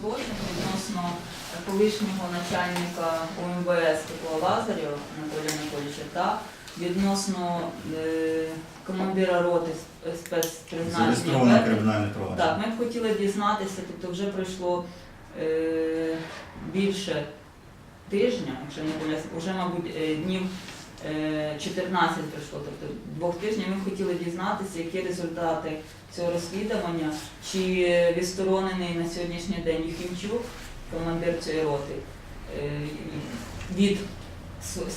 злочин відносно колишнього начальника УМВС Петла Лазарєва Анатолія Анатолійовича та відносно е, командира роти спе- спецпризначення. Зареєстроване кримінальне провадження. Так, ми б хотіли дізнатися, тобто вже пройшло е, більше тижня, якщо не помиляюся, вже, мабуть, е, днів 14 пройшло, тобто двох тижнів. Ми хотіли дізнатися, які результати цього розслідування, чи відсторонений на сьогоднішній день Юхімчук, командир цієї роти, е, від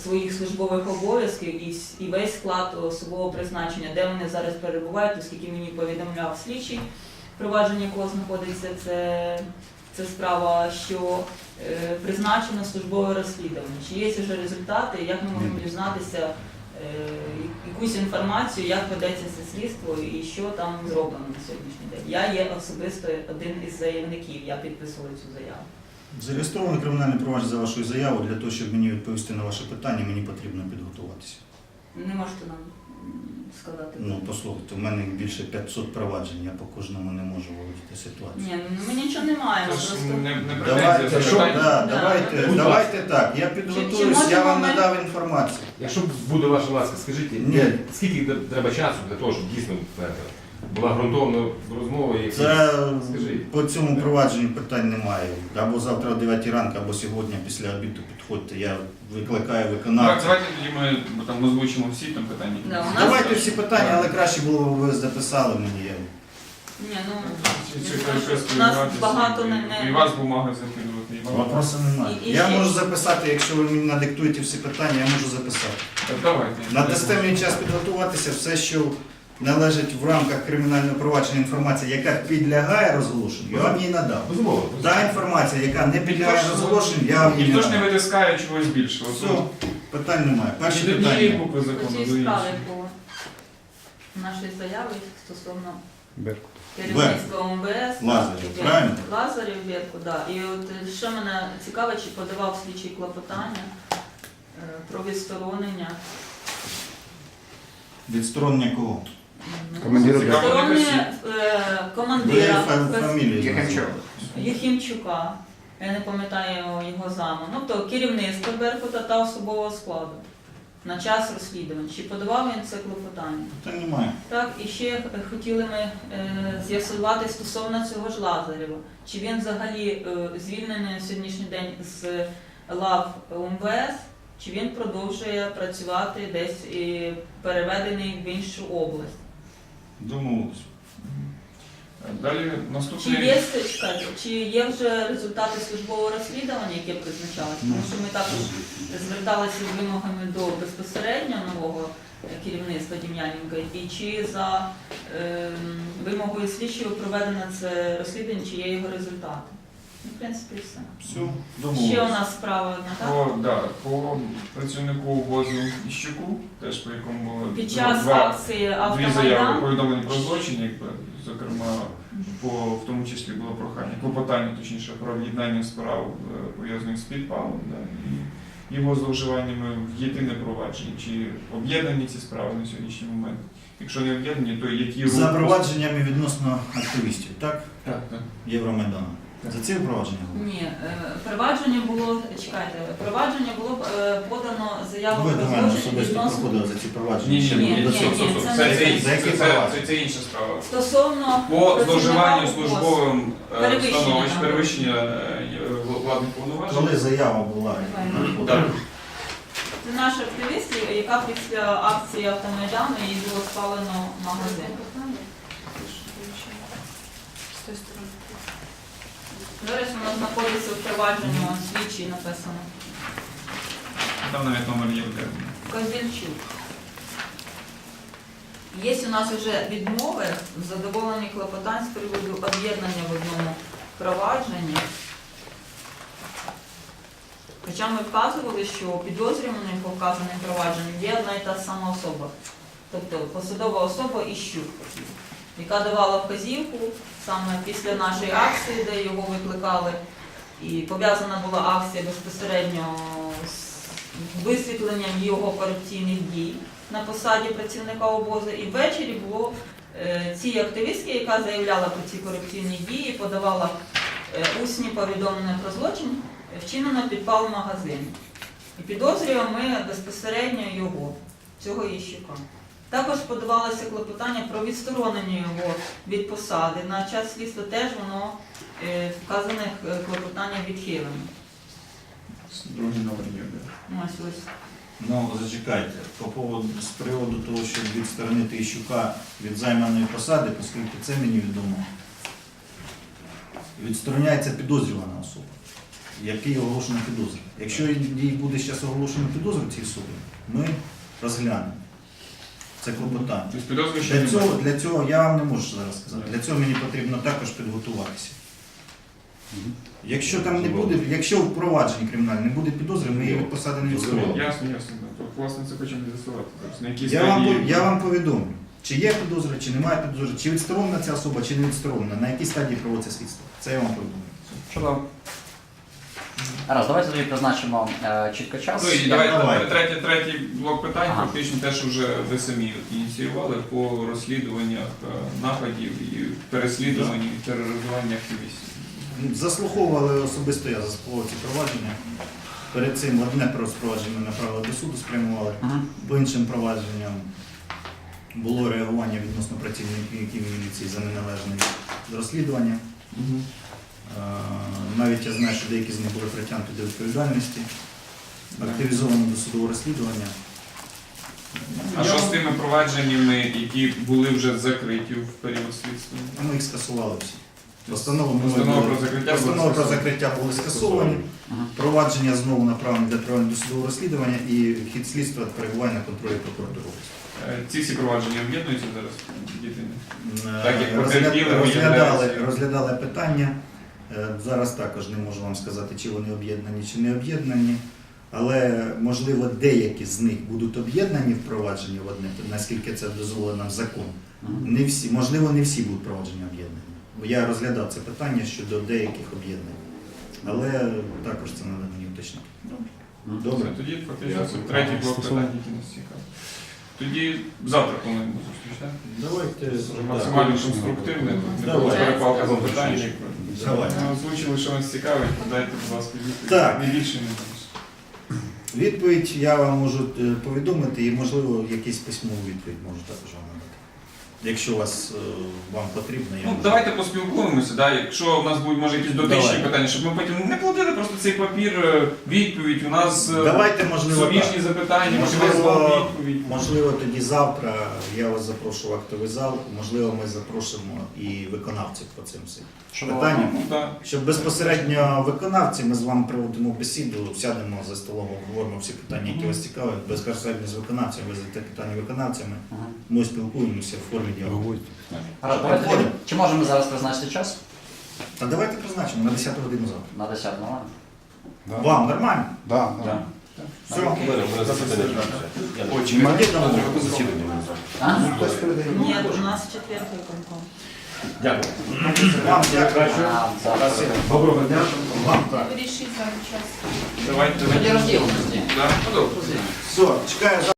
своїх службових обов'язків і, весь склад особового призначення, де вони зараз перебувають, оскільки мені повідомляв слідчий, провадження якого знаходиться це, це справа, що е, призначено службове розслідування. Чи є вже результати, як ми можемо дізнатися е, якусь інформацію, як ведеться це слідство і що там зроблено на сьогоднішній день. Я є особисто один із заявників, я підписувала цю заяву. Зареєстроване кримінальне провадження за вашою заявою. Для того, щоб мені відповісти на ваше питання, мені потрібно підготуватися. Не можете нам сказати? Ну, послухайте, у мене більше 500 проваджень, я по кожному не можу володіти ситуацією. Ні, ну, ми нічого не маємо. Просто не, не Давайте, претензія, що, запитання. да, Да. давайте, Будь давайте так. Я Чи- чи підготуюсь, я можемо вам ми- надав інформацію. Якщо буде ваша ласка, скажіть, Ні. скільки треба часу для того, щоб дійсно е, була ґрунтовна розмова і Це Скажіть. по цьому провадженню питань немає. Або завтра о 9 ранку, або сьогодні після обіду підходьте. Я викликаю виконавця. Так, давайте тоді ми там озвучимо всі там питання. Да, у нас- Давайте всі питання, але краще було б ви записали мені. Я- ні, ну Чи- чи не знаю, переписку у нас багато і- не, І вас бумаги закидувати, і вам. Вопросу немає. І- і Я ще- можу записати, якщо ви мені надиктуєте всі питання, я можу записати. Так, Давайте. Надасте мені час підготуватися, все, що належить в рамках кримінального провадження інформація, яка підлягає розголошенню, я вам її надав. Безумовно. Та інформація, яка не підлягає розголошенню, я вам її Ніхто ж не надав. витискає чогось більшого. Все, питань немає. Перше Від однієї питання. букви закону до справі іншої. по нашій заяві стосовно керівництва ОМВС. Лазарів, і правильно? Лазарів Берку, да. І от е, що мене цікавить, чи подавав слідчий клопотання е, про відсторонення. Відсторонення кого? Беркута. Відсторонення е, командира назвали. Єхімчука. Я не пам'ятаю його заму. Ну, то керівництво Беркута та особового складу на час розслідувань. Чи подавав він це клопотання? Та немає. Так, і ще е, хотіли ми е, з'ясувати стосовно цього ж Лазарєва. Чи він взагалі е, звільнений на сьогоднішній день з лав УМВС, чи він продовжує працювати десь і переведений в іншу область? Домовились. Далі Чи є, чекайте, чи є вже результати службового розслідування, яке призначалося? Тому що ми також зверталися з вимогами до безпосередньо нового е, керівництва Дім'яненка, і чи за е, вимогою слідчого проведено це розслідування, чи є його результати? Ну, в принципі, все. Все, Ще у домовились. нас справа одна, так? По, да, по працівнику ВОЗу Іщуку, теж по якому було Під час два, акції дві заяви Автомайдан. повідомлені про злочин, якби, зокрема, по, в тому числі було прохання, клопотання, точніше, про об'єднання справ е, пов'язаних з підпалом, да, і його зловживаннями в єдине провадження. Чи об'єднані ці справи на сьогоднішній момент? Якщо не об'єднані, то які За рухи- провадженнями відносно активістів, так? Так, так. Євромайдану. За ці провадження? Ні, е, провадження було, чекайте, провадження було е, подано заяву Ви до мене особисто проходили за ці провадження. Ні, ні, ні, це інша справа. стосовно По зловживанню службовим е, Перевищення. становищ, перевищення владних повноважень. Коли заява була? Так. Це наш активіст, яка після акції автомайдану їй було спалено магазин. Зараз воно знаходиться в провадженні он, слідчий написано. Там навіть номер є в Козельчук. Є у нас вже відмови в задоволенні клопотань з приводу об'єднання в одному провадженні. Хоча ми вказували, що підозрюваним по вказаним провадженням є одна і та сама особа. Тобто посадова особа Іщук, яка давала вказівку саме після нашої акції, де його викликали. І пов'язана була акція безпосередньо з висвітленням його корупційних дій на посаді працівника обозу. І ввечері було е, цій активістки, яка заявляла про ці корупційні дії, подавала е, усні повідомлення про злочин вчинено підпал в магазині. І підозрюємо ми безпосередньо його, цього Іщука. Також подавалося клопотання про відсторонення його від посади. На час слідства теж воно е, вказане е, клопотання відхилено. Є. де. Ну, ось ось. Ну, зачекайте, по поводу, з приводу того, щоб відсторонити Іщука від займаної посади, оскільки це мені відомо, відстороняється підозрювана особа, який оголошено підозру. Якщо їй буде зараз оголошено підозру цій особі, ми розглянемо це клопотання. Тобто підозри Для цього, для цього я вам не можу зараз сказати. Для цього мені потрібно також підготуватися. Якщо там не буде, якщо в провадженні кримінальному не буде підозри, ми її від посади не відсторонимо. Ясно, ясно. власне, це хочемо з'ясувати якій Я вам, я вам повідомлю, чи є підозра, чи немає підозри, чи відсторонена ця особа, чи не відсторонена, на якій стадії проводиться слідство. Це я вам повідомлю. Чудово. Раз, давайте тоді призначимо е, чітко час. Ну і Я- давайте Давайте. третій, третій блок питань, Ага. фактично те, що вже ви самі ініціювали по розслідуваннях е, нападів і переслідуванні і тероризуванні активістів. Заслуховували особисто я заслуховував ці провадження. Перед цим одне провадження ми направили до суду, спрямували. Мгм. По іншим провадженням було реагування відносно працівників міліції за неналежне розслідування. Е, Навіть я знаю, що деякі з них були притягнуті до відповідальності, активізовано до судового розслідування. А що з тими провадженнями, які були вже закриті в період слідства? Ми їх скасували всі. Постанови Постанова про закриття постанови були про скасовані. закриття були скасовані. Мгм. Провадження знову направлені для проведення досудового розслідування і хід слідства перебуває на контролі прокуратури. Е, Ці всі провадження об'єднуються зараз? Е, Так, як розгля- розглядали, розглядали питання. Е, Зараз також не можу вам сказати, чи вони об'єднані, чи не об'єднані. Але можливо деякі з них будуть об'єднані в провадженні в одне, наскільки це дозволено в закон. Не всі, можливо, не всі будуть провадження об'єднані. Бо я розглядав це питання щодо деяких об'єднань. Але також це треба мені уточнити. Добре. Тоді фактично це третій блок питань, які нас цікавить. Тоді завтра плануємо зустріч, так? Давайте Максимально конструктивне, не Давай. було перепалка запитань. Ми озвучили, що вас цікавить, дайте, будь ласка, відповідь. Так. Не більше, не менше. Відповідь я вам можу е, повідомити і, можливо, якийсь письмову відповідь можу також вам. Якщо вас е, вам потрібно, я Ну, можу. давайте поспілкуємося, да? якщо у нас будуть може якісь дотичні Давай. питання, щоб ми потім не плодили просто цей папір, е, відповідь, у нас е, Давайте, можливо, суміжні так. запитання, Можливо, можливо, відповідь. Можливо, тоді завтра я вас запрошу в актовий зал, можливо, ми запросимо і виконавців по цим всім питанням. Ну, да. Щоб безпосередньо виконавці, ми з вами проводимо бесіду, сядемо за столом, обговоримо всі питання, які вас цікавлять, безпосередньо з виконавцями, ви задаєте питання виконавцями, ми спілкуємося в формі Раз, давайте чи можемо ми зараз призначити час? Та давайте призначимо на 10 годину завтра. На 10 ну ладно. Вам нормально? Да, да. Да. Все. Я Очі. Ми йдемо. засідання. А? Ні, у нас четвертий конкурс. Дякую. Вам дякую. Доброго дня. Вам так. Вирішить зараз час. Давайте? Ну. Все, чекаю завтра.